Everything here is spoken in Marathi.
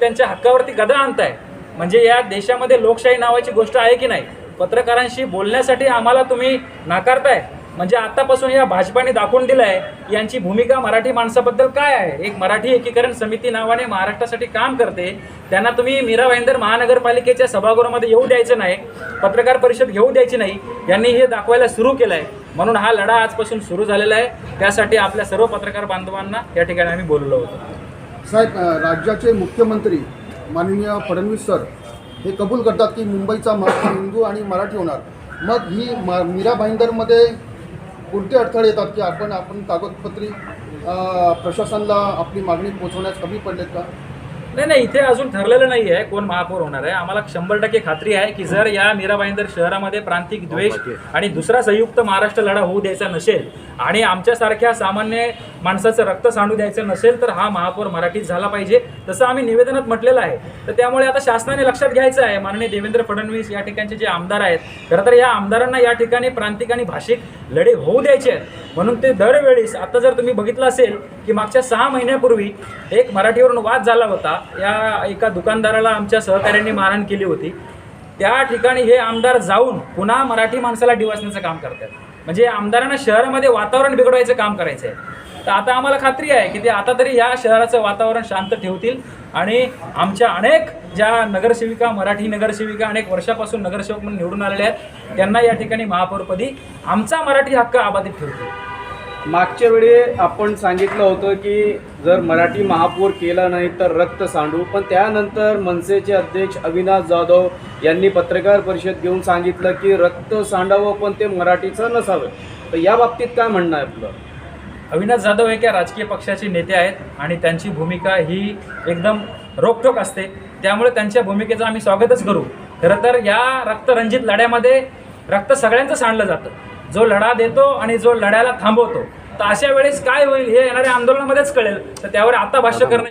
त्यांच्या हक्कावरती गदा आणताय. म्हणजे या देशामध्ये लोकशाही नावाची गोष्ट आहे की नाही? पत्रकारांशी बोलण्यासाठी आम्हाला तुम्ही नाकारताय. म्हणजे आतापासून या भाजपाने दाखवून दिलं आहे यांची भूमिका मराठी माणसाबद्दल काय आहे? एक मराठी एकीकरण समिती नावाने महाराष्ट्रासाठी काम करते. त्यांना तुम्ही मीरा भाईंदर महानगरपालिकेच्या सभागृहामध्ये येऊ द्यायचं नाही पत्रकार परिषद घेऊ द्यायची नाही यांनी हे दाखवायला सुरू केलं आहे म्हणून हा लढा आजपासून सुरू झालेला आहे. त्यासाठी आपल्या सर्व पत्रकार बांधवांना या ठिकाणी आम्ही बोललो होतो. साहेब राज्याचे मुख्यमंत्री माननीय फडणवीस सर हे कबूल करतात की मुंबईचा महाराष्ट्र हिंदू आणि मराठी होणार. मग ही म मीरा भाईंदरमध्ये कोणते अडथळे येतात की आपण आपण कागदपत्री प्रशासनाला आपली मागणी पोचवण्यास कमी पडलेत का? नाही नाही इथे अजून ठरलेलं नाही आहे कोण महापौर होणार आहे. आम्हाला शंभर टक्के खात्री आहे की जर या मीरा भाईंदर शहरामध्ये प्रांतिक द्वेष आणि दुसरा संयुक्त महाराष्ट्र लढा होऊ द्यायचा नसेल आणि आमच्यासारख्या सामान्य माणसाचं रक्त सांडू द्यायचं नसेल तर हा महापौर मराठीत झाला पाहिजे. तसं आम्ही निवेदनात म्हटलेलं आहे. तर त्यामुळे आता शासनाने लक्षात घ्यायचं आहे. माननीय देवेंद्र फडणवीस या ठिकाणचे जे आमदार आहेत खरं तर या आमदारांना या ठिकाणी प्रांतिक आणि भाषिक लढे होऊ द्यायचे आहेत. म्हणून ते दरवेळेस आता जर तुम्ही बघितलं असेल की मागच्या सहा महिन्यापूर्वी एक मराठीवरून वाद झाला होता या एका दुकानदाराला आमच्या सहकाऱ्यांनी मारहाण केली होती. त्या ठिकाणी हे आमदार जाऊन पुन्हा मराठी माणसाला डिवासण्याचं काम करतात. म्हणजे आमदारांना शहरामध्ये वातावरण बिघडवायचं काम करायचं आहे तर आता आम्हाला खात्री आहे की ते आता तरी या शहराचं वातावरण शांत ठेवतील आणि आमच्या अनेक ज्या नगरसेविका मराठी नगरसेविका अनेक वर्षापासून नगरसेवक म्हणून निवडून आलेल्या आहेत त्यांना या ठिकाणी महापौरपदी आमचा मराठी हक्क आबाधित ठेवतील. मागच्या वेळी आपण सांगितलं होतं की जर मराठी महापौर केला नाही तर रक्त सांडू पण त्यानंतर मनसेचे अध्यक्ष अविनाश जाधव यांनी पत्रकार परिषद घेऊन सांगितलं की रक्त सांडावं पण ते मराठीचं नसावं. तर या बाबतीत काय म्हणणं आहे आपलं? अविनाश जाधव हे एका राजकीय पक्षाचे नेते आहेत आणि त्यांची भूमिका ही एकदम रोकटोक असते. त्यामुळे त्यांच्या भूमिकेचं आम्ही स्वागतच करू. खरं तर या रक्तरंजित लढ्यामध्ये रक्त सगळ्यांचं सांडलं जातं. जो लढा देतो आणि जो लढ्याला थांबवतो तर अशा वेळेस काय होईल हे येणाऱ्या आंदोलनामध्येच कळेल. तर त्यावर आता भाष्य करणं